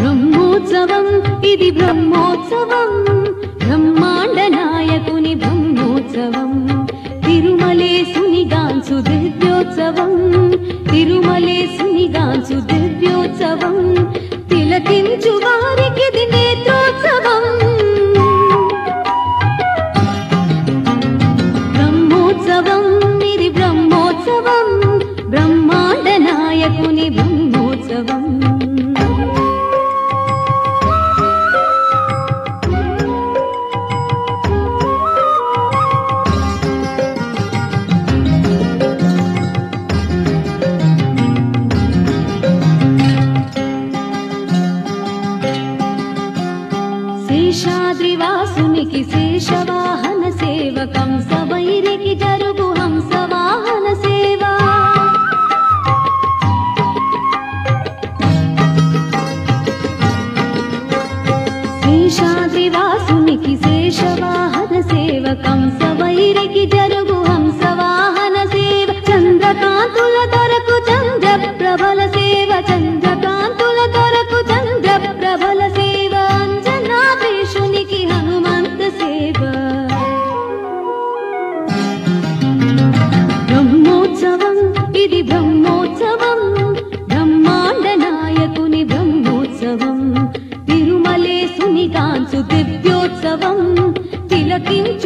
బ్రహ్మోత్సవం ఇది బ్రహ్మోత్సవం. బ్రహ్మాండ నాయకుని బ్రహ్మోత్సవం. తిరుమలేసుని గాంచు దివ్యోత్సవం. తిరుమలేసుని గాంచు దివ్యోత్సవం. తిలకించు వారికి దినేత్రోత్సవం బ్రహ్మోత్సవం ఇది బ్రహ్మోత్సవం. బ్రహ్మాండ నాయకుని బ్రహ్మోత్సవం. सुनि शेषवाहन सेवकं समैर किल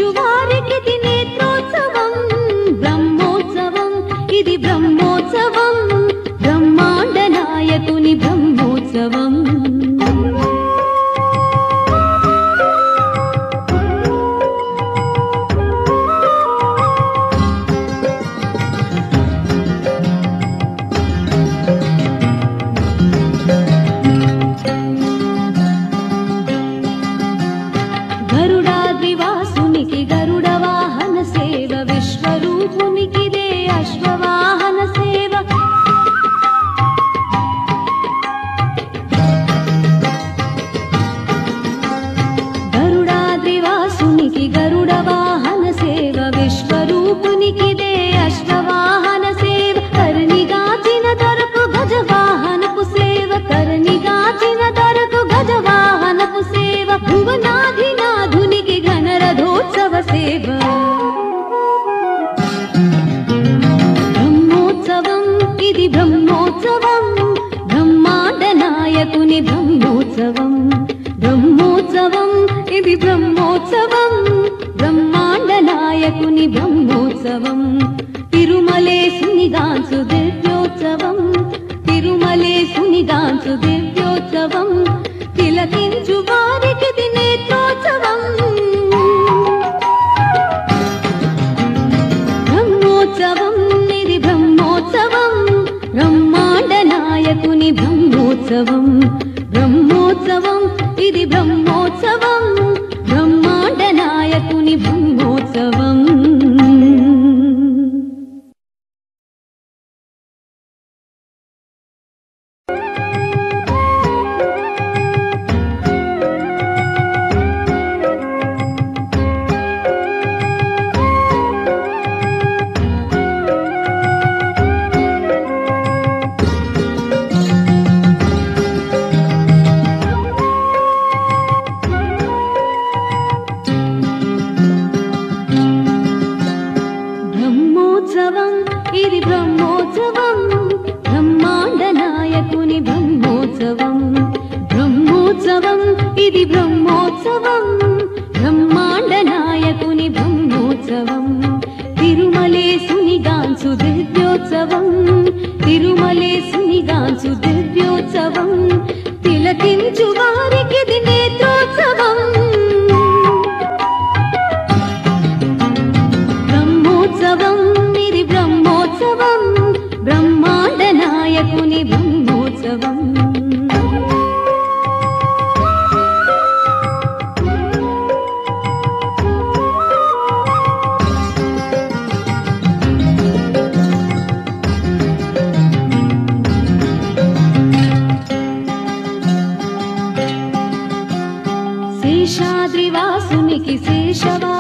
you want. బ్రహ్మోత్సవం బ్రహ్మాండ నాయకుని బ్రహ్మోత్సవం తిరుమలేశుని గాంచు దివ్యోత్సవం తిరుమలేశుని గాంచు దివ్యోత్సవం తిలకించు వారికి దినేత్రోత్సవం दिव्योत्सवम् सुन किसे शवा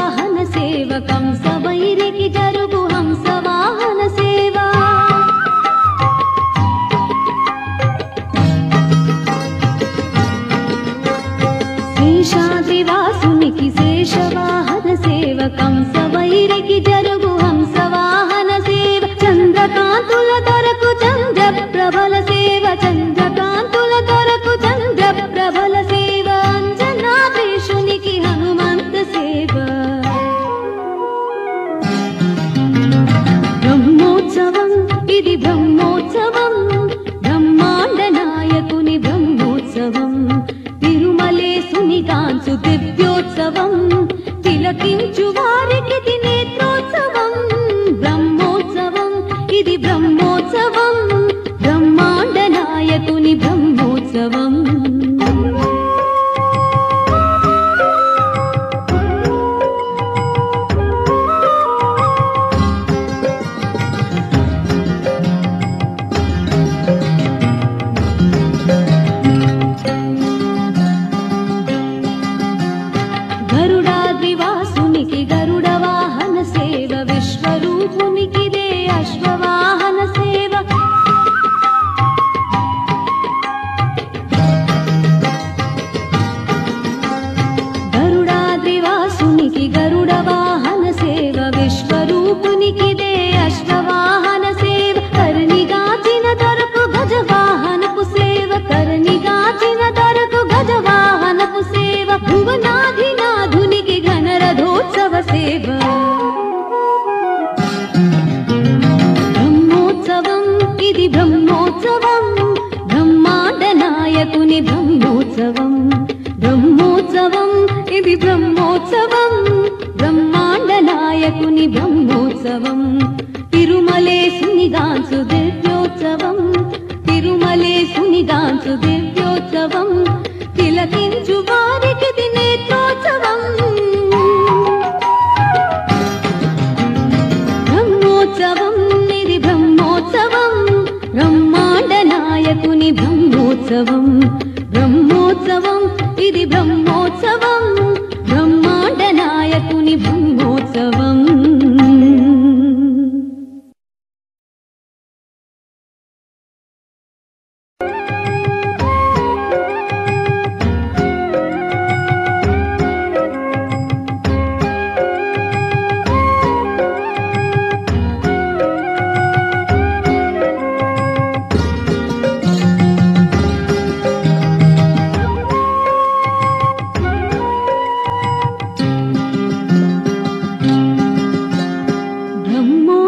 to be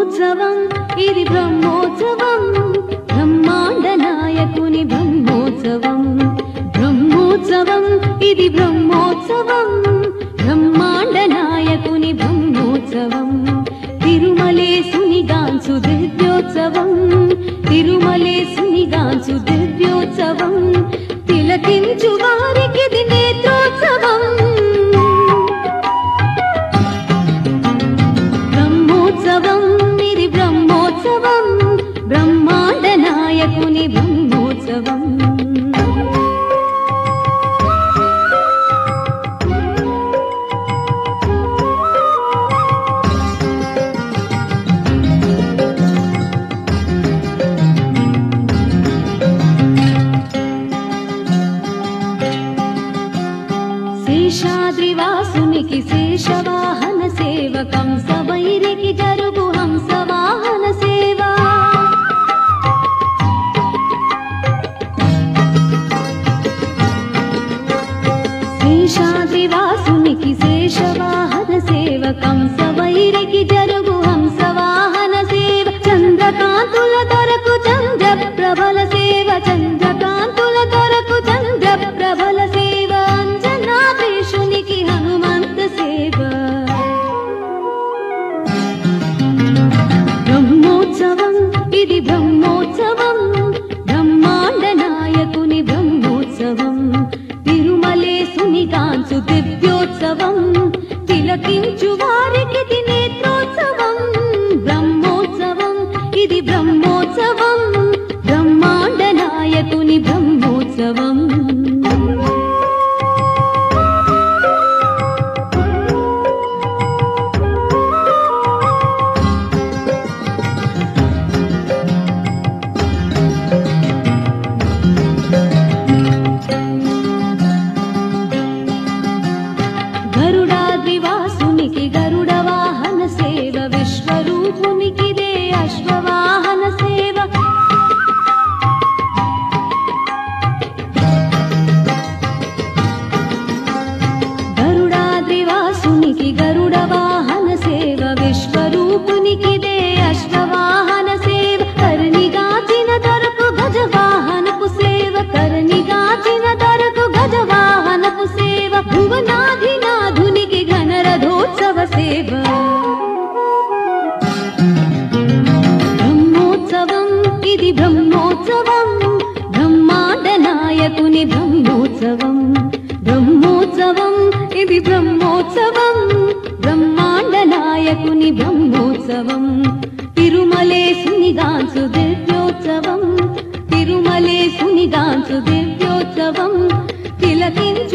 బ్రహ్మోత్సవం ఇది బ్రహ్మోత్సవం. బ్రహ్మాండ నాయకుని బ్రహ్మోత్సవం. బ్రహ్మోత్సవం ఇది బ్రహ్మోత్సవం. బ్రహ్మాండ నాయకుని బ్రహ్మోత్సవం. తిరుమలేసుని గాంచు దివ్యోత్సవం. తిరుమలేసుని గాంచు దివ్యోత్సవం. తిలకించు వారికి నేత్రోత్సవం. దివ్యోత్సవం తిరుమలేశునిగాంచు దివ్యోత్సవం. తిరుమలేశునిగాంచు దివ్యోత్సవం. తిలకించు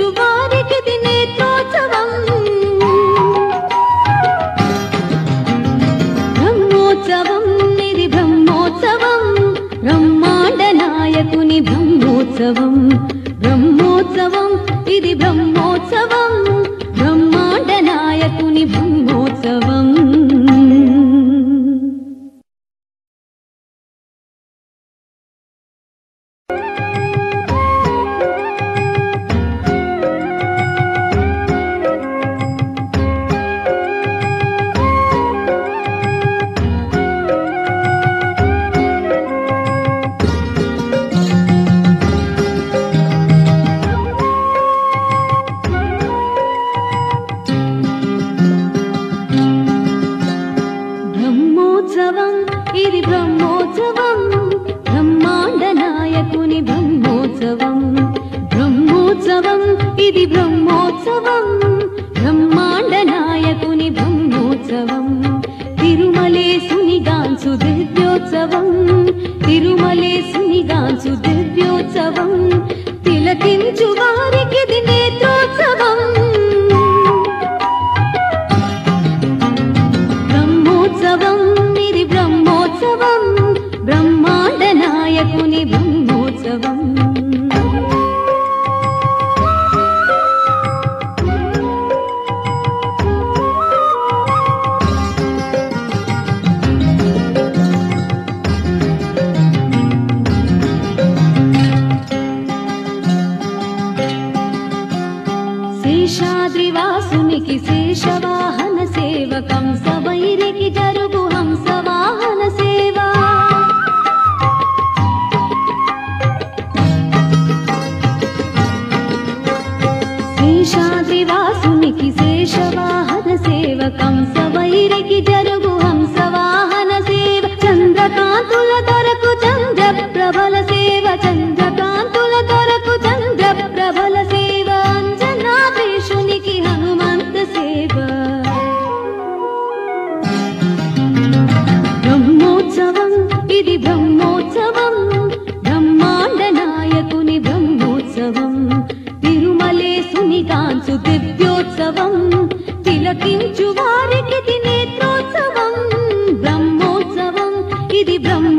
गिरि ब्रह्म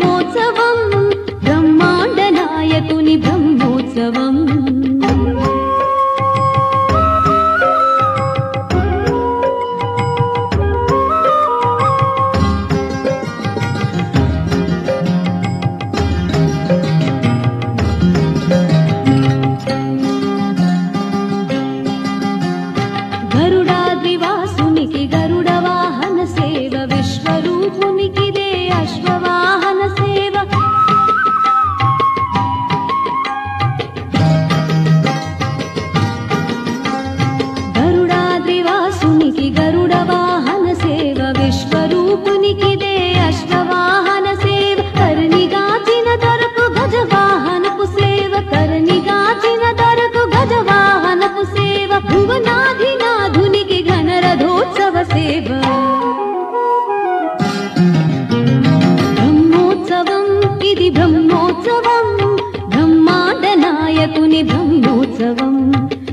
వినాయకుని బ్రహ్మోత్సవం.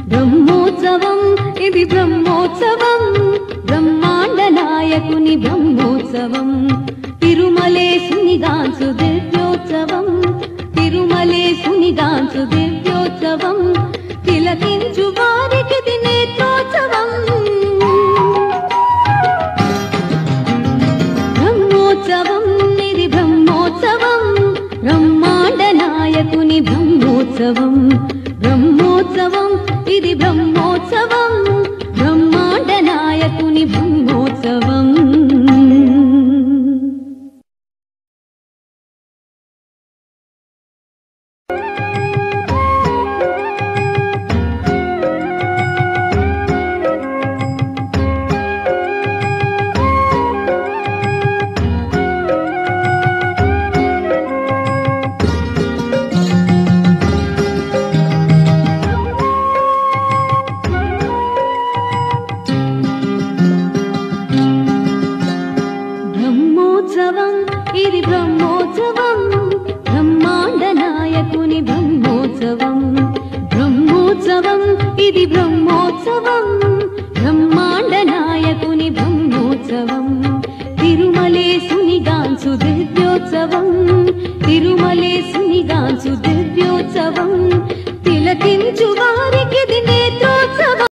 బ్రహ్మోత్సవం ఇది బ్రహ్మోత్సవం. బ్రహ్మాండ నాయకుని బ్రహ్మోత్సవం. తిరుమలేశుని గాంచు దివ్యోత్సవం. తిరుమలేశుని గాంచు దివ్యోత్సవం. తిలకించు వారికి నేత్రోత్సవం రాఘవం బ్రహ్మోత్సవం ఇది బ్రహ్మోత్సవం